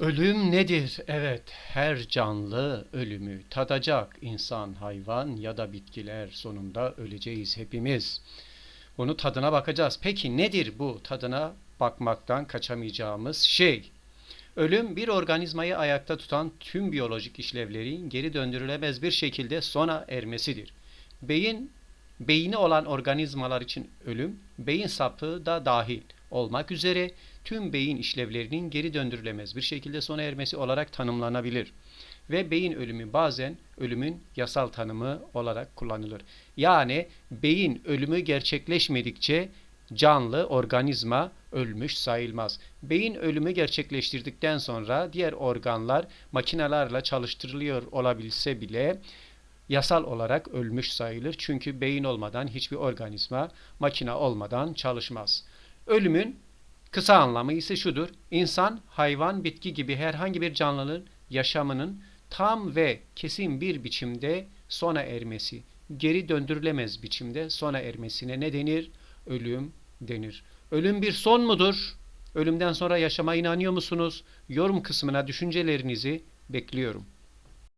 Ölüm nedir? Evet, her canlı ölümü tadacak. İnsan, hayvan ya da bitkiler sonunda öleceğiz hepimiz. Bunu tadına bakacağız. Peki nedir bu tadına bakmaktan kaçamayacağımız şey? Ölüm bir organizmayı ayakta tutan tüm biyolojik işlevlerin geri döndürülemez bir şekilde sona ermesidir. Beyin beyni olan organizmalar için ölüm, beyin sapı da dahil olmak üzere tüm beyin işlevlerinin geri döndürülemez bir şekilde sona ermesi olarak tanımlanabilir. Ve beyin ölümü bazen ölümün yasal tanımı olarak kullanılır. Yani beyin ölümü gerçekleşmedikçe canlı organizma ölmüş sayılmaz. Beyin ölümü gerçekleştirdikten sonra diğer organlar makinelerle çalıştırılıyor olabilse bile yasal olarak ölmüş sayılır. Çünkü beyin olmadan hiçbir organizma makine olmadan çalışmaz. Ölümün kısa anlamı ise şudur. İnsan, hayvan, bitki gibi herhangi bir canlının yaşamının tam ve kesin bir biçimde sona ermesi, geri döndürülemez biçimde sona ermesine ne denir? Ölüm denir. Ölüm bir son mudur? Ölümden sonra yaşama inanıyor musunuz? Yorum kısmına düşüncelerinizi bekliyorum.